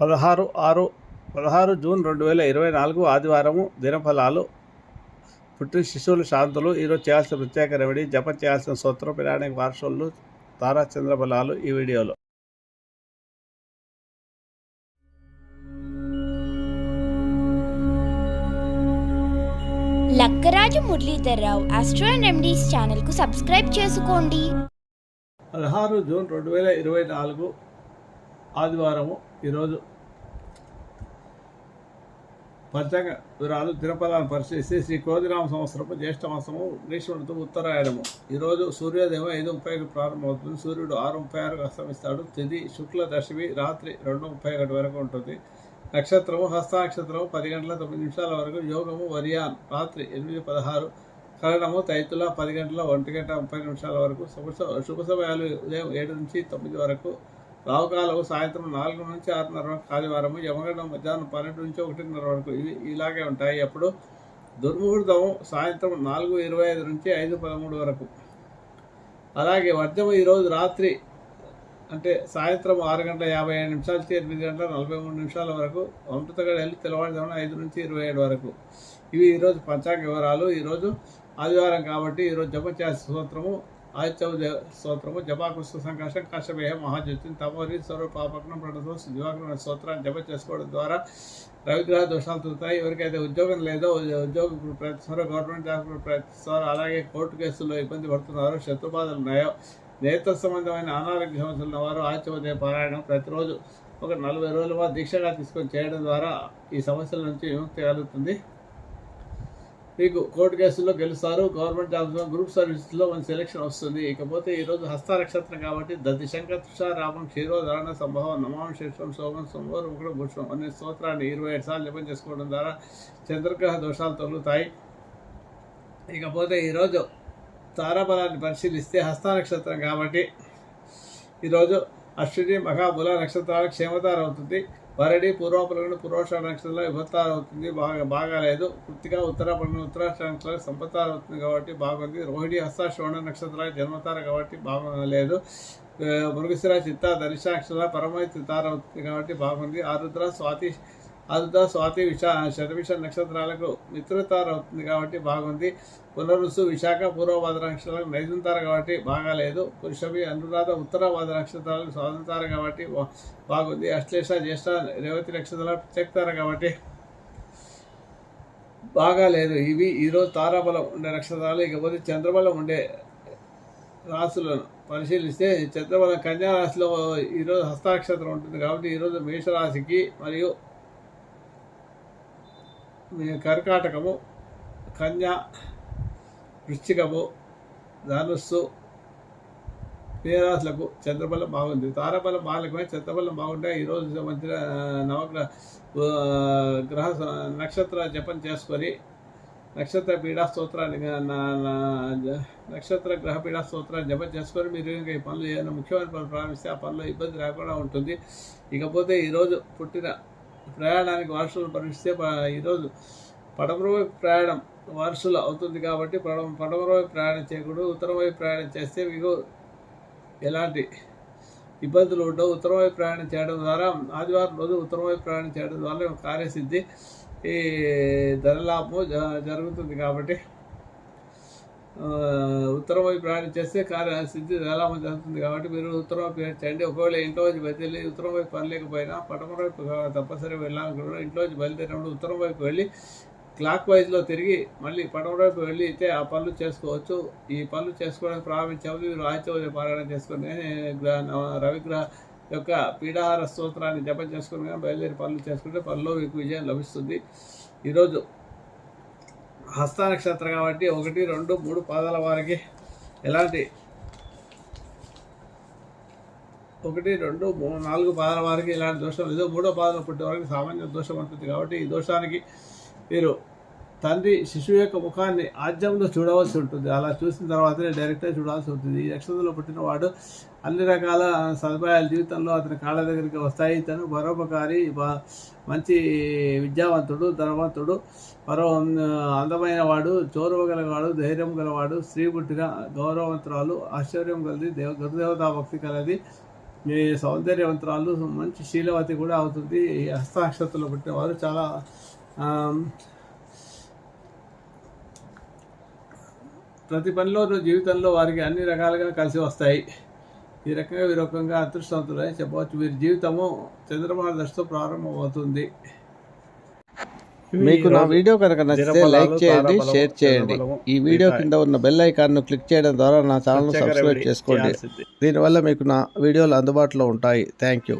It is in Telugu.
పదహారు ఆరు పదహారు జూన్ రెండు వేల ఇరవై నాలుగు ఆదివారము దినఫలాలు. పుట్టిన శిశువుల శాంతులు. ఈరోజు చేయాల్సిన ప్రత్యేక రెమెడీ జపం చేయాల్సిన సూత్రం పిలానికి వార్షులు తారా చంద్ర ఫలాలు ఈ వీడియోలో. Lakkaraju Muralidharrao astro and remedies ఛానల్కు సబ్స్క్రైబ్ చేసుకోండి. పదహారు జూన్ రెండు వేల ఇరవై నాలుగు ఆదివారము ఈరోజు పంచాంగ వివరాలు దినపదాలను పరిశీలిస్తే శ్రీ కోదిరామ సంవత్సరము జ్యేష్ఠ మాసము గ్రీష్మణుతో ఉత్తరాయణము. ఈరోజు సూర్యోదయం ఐదు ముప్పైకి ప్రారంభమవుతుంది. సూర్యుడు ఆరు ముప్పై ఆరుకు అస్తమిస్తాడు. తిది శుక్ల దశమి రాత్రి రెండు ముప్పై ఒకటి వరకు ఉంటుంది. నక్షత్రము హస్త నక్షత్రము పది గంటల తొమ్మిది నిమిషాల వరకు. యోగము వరియాన్ రాత్రి ఎనిమిది పదహారు. కరణము తైతుల పది గంటల ఒంటి గంట ముప్పై నిమిషాల వరకు. శుభ శుభ సమయాలు ఉదయం ఏడు నుంచి తొమ్మిది వరకు. రావుకాలవు సాయంత్రం నాలుగు నుంచి ఆరున్నర వరకు ఆదివారము యమగండం మధ్యాహ్నం పన్నెండు నుంచి ఒకటిన్నర వరకు. ఇవి ఇలాగే ఉంటాయి అప్పుడు దుర్ముహూర్తం సాయంత్రం నాలుగు ఇరవై ఐదు నుంచి ఐదు పదమూడు వరకు. అలాగే వర్ధము ఈరోజు రాత్రి అంటే సాయంత్రం ఆరు గంటల యాభై ఐదు నిమిషాలకి ఎనిమిది గంటల నలభై మూడు నిమిషాల వరకు అమృతగడ వెళ్ళి తెల్లవారుజామున ఐదు నుంచి ఇరవై ఏడు వరకు. ఇవి ఈరోజు పంచాంగ వివరాలు. ఈరోజు ఆదివారం కాబట్టి ఈరోజు జప చేసే సూత్రము ఆదిత్య స్తోత్రము జపాకృష్ణ సంకాశం కష్టమేహ మహాజ్యోతి తమోరి స్వరూప పాపకం ప్రణతో దివాకరణ స్తోత్రాన్ని జప చేసుకోవడం ద్వారా రవిగ్రహ దోషాలు తొలుతాయి. ఎవరికైతే ఉద్యోగం లేదో ఉద్యోగం ఇప్పుడు ప్రయత్నిస్తారో గవర్నమెంట్ జాబ్ ఇప్పుడు ప్రయత్నిస్తారో అలాగే కోర్టు కేసుల్లో ఇబ్బంది పడుతున్నారో శత్రుబాధలు ఉన్నాయో నేత్ర సంబంధమైన అనారోగ్య సమస్యలు ఉన్నవారు వారు పారాయణం ప్రతిరోజు ఒక నలభై రోజుల దీక్షగా తీసుకొని చేయడం ద్వారా ఈ సమస్యల నుంచి విముక్తి కలుగుతుంది. మీకు కోర్టు కేసుల్లో గెలుస్తారు గవర్నమెంట్ జాబ్స్లో గ్రూప్ సర్వీస్లో మన సెలెక్షన్ వస్తుంది. ఇకపోతే ఈరోజు హస్త నక్షత్రం కాబట్టి దతి శంకర్ తుషార రామం క్షీరోధారణ సంభవం నమాం శేషం సోమం సోమవారం ఒకటి భుషం అనే స్తోత్రాన్ని ఇరవై ఏడు సార్లు జపం చేసుకోవడం ద్వారా చంద్రగ్రహ దోషాలు తొలుగుతాయి. ఇకపోతే ఈరోజు తారాబలాన్ని పరిశీలిస్తే హస్త నక్షత్రం కాబట్టి ఈరోజు అశ్విని మహాబుల నక్షత్రాలు క్షేమతారవుతుంది అవుతుంది వరడి పూర్వపలగడు పూర్వాషాఢ నక్షత్రంలో అవుతుంది బాగా బాగాలేదు కృతిగా ఉత్తరాపలను ఉత్తరాషాఢ నక్షత్రాలకు సంపత్తార అవుతుంది కాబట్టి బాగుంది. రోహిణి హస్త శ్రవణ నక్షత్ర జన్మతార కాబట్టి బాగలేదు మృగశిర చిత్త ధనిష నక్షత్ర పరమైతి తార అవుతుంది కాబట్టి బాగుంది. ఆరుద్ర స్వాతి ఆరుద్ర స్వాతి విశా శతవిష నక్షత్రాలకు మిత్రతార అవుతుంది కాబట్టి బాగుంది. పునరుసు విశాఖ పూర్వవాద నక్షత్రాలకు నైదుంతార కాబట్టి బాగాలేదు. పురుషభి అనురాధ ఉత్తరవాద నక్షత్రాలకు స్వాతంతార కాబట్టి బాగుంది. అశ్లేష జ్యేష్ఠ రేవతి నక్షత్రాలు ప్రత్యేకతార కాబట్టి బాగాలేదు. ఇవి ఈరోజు తారాబలం ఉండే నక్షత్రాలు. ఇకపోతే చంద్రబలం ఉండే రాశులను పరిశీలిస్తే చంద్రబలం కన్యా రాశిలో ఈరోజు హస్తాక్షత్రం ఉంటుంది కాబట్టి ఈరోజు మేషరాశికి మరియు కర్కాటకము కన్యా వృశ్చికము ధనుస్సు మీనరాశులకు చంద్రబలం బాగుంది. తారబలం బాలకమే చంద్రబలం బాగుంటే ఈరోజు సంబంధించిన నవగ్రహ గ్రహ నక్షత్ర జపం చేసుకొని నక్షత్ర పీడా స్తోత్రాన్ని నా- నక్షత్ర గ్రహ పీడా స్తోత్రాన్ని జపం చేసుకొని మీరు ఇంకా ఈ పనులు ఏదైనా ముఖ్యమైన పనులు ప్రారంభిస్తే ఆ పనిలో ఇబ్బంది రాకుండా ఉంటుంది. ఇకపోతే ఈరోజు పుట్టిన ప్రయాణానికి వారసులు పరిమిస్తే ఈరోజు పడమర వైపు ప్రయాణం వారసులు అవుతుంది కాబట్టి పడమ పడమర వైపు ప్రయాణం చేయకూడదు ఉత్తరం వైపు ప్రయాణం చేస్తే మీకు ఎలాంటి ఇబ్బందులు ఉండవు. ఉత్తరం వైపు ప్రయాణం చేయడం ద్వారా ఆదివారం రోజు ఉత్తరం వైపు ప్రయాణం చేయడం ద్వారా కార్యసిద్ధి ఈ ధనలాభము జ- జరుగుతుంది కాబట్టి ఉత్తరం వైపు ప్రయాణం చేస్తే కార్య సిద్ధి ధనలాభం జరుగుతుంది కాబట్టి మీరు ఉత్తరం వైపు చేయండి. ఒకవేళ ఇంట్లో వచ్చి బయలుదేరి ఉత్తరం వైపు పని లేకపోయినా పడమర వైపు తప్పనిసరి వెళ్ళాలనుకున్నాడు ఇంట్లో వచ్చి బయలుదేరినప్పుడు ఉత్తరం వైపు వెళ్ళి క్లాక్ వైజ్లో తిరిగి మళ్ళీ పడమర వైపు వెళ్ళి అయితే ఆ పనులు చేసుకోవచ్చు. ఈ పనులు చేసుకోవడానికి ప్రారంభించాము మీరు ఆదిత్య పారాయణం చేసుకుని గ్రహ రవిగ్రహ యొక్క పీడాహార స్తోత్రాన్ని జపం చేసుకుని బయలుదేరి పనులు చేసుకుంటే పనిలో మీకు విజయం లభిస్తుంది. ఈరోజు హస్త నక్షత్రం కాబట్టి ఒకటి రెండు మూడు పాదాల వారికి ఎలాంటి ఒకటి రెండు మూడు నాలుగు పాదాల వారికి ఇలాంటి దోషం లేదు. మూడో పాదం పుట్టే వారికి సామాన్య దోషం ఉంటుంది కాబట్టి ఈ దోషానికి మీరు తండ్రి శిశువు యొక్క ముఖాన్ని ఆద్యంలో చూడవలసి ఉంటుంది. అలా చూసిన తర్వాతనే డైరెక్ట్గా చూడాల్సి ఉంటుంది. ఈ నక్షత్రంలో పుట్టినవాడు అన్ని రకాల సదుపాయాలు జీవితంలో అతని కాళ్ళ దగ్గరికి వస్తాయి. తను పరోపకారి మంచి విద్యావంతుడు ధనవంతుడు పరో అందమైన వాడు చోరువ గలవాడు ధైర్యం గలవాడు స్త్రీ పుట్టిన గౌరవవంతురాలు ఆశ్చర్యం కలది దేవ గురుదేవతా భక్తి కలది ఈ సౌందర్యవంతురాలు మంచి శీలవతి కూడా అవుతుంది. ఈ హస్తాక్షతలో పుట్టినవారు చాలా ప్రతి పనిలోనూ జీవితంలో వారికి అన్ని రకాలుగా కలిసి వస్తాయి. ఈ రకంగా వీరు రకంగా అదృష్టవంతులని చెప్పవచ్చు. వీరి జీవితము చంద్రమాన దశతో ప్రారంభమవుతుంది. మీకు నా వీడియో కనుక నచ్చితే లైక్ చేయండి షేర్ చేయండి. ఈ వీడియో. కింద ఉన్న బెల్ ఐకాన్ను క్లిక్ చేయడం ద్వారా నా ఛానల్ ప్రత్యేక సబ్స్క్రైబ్ చేసుకోండి. దీనివల్ల మీకు నా వీడియోలు అందుబాటులో ఉంటాయి. Thank you.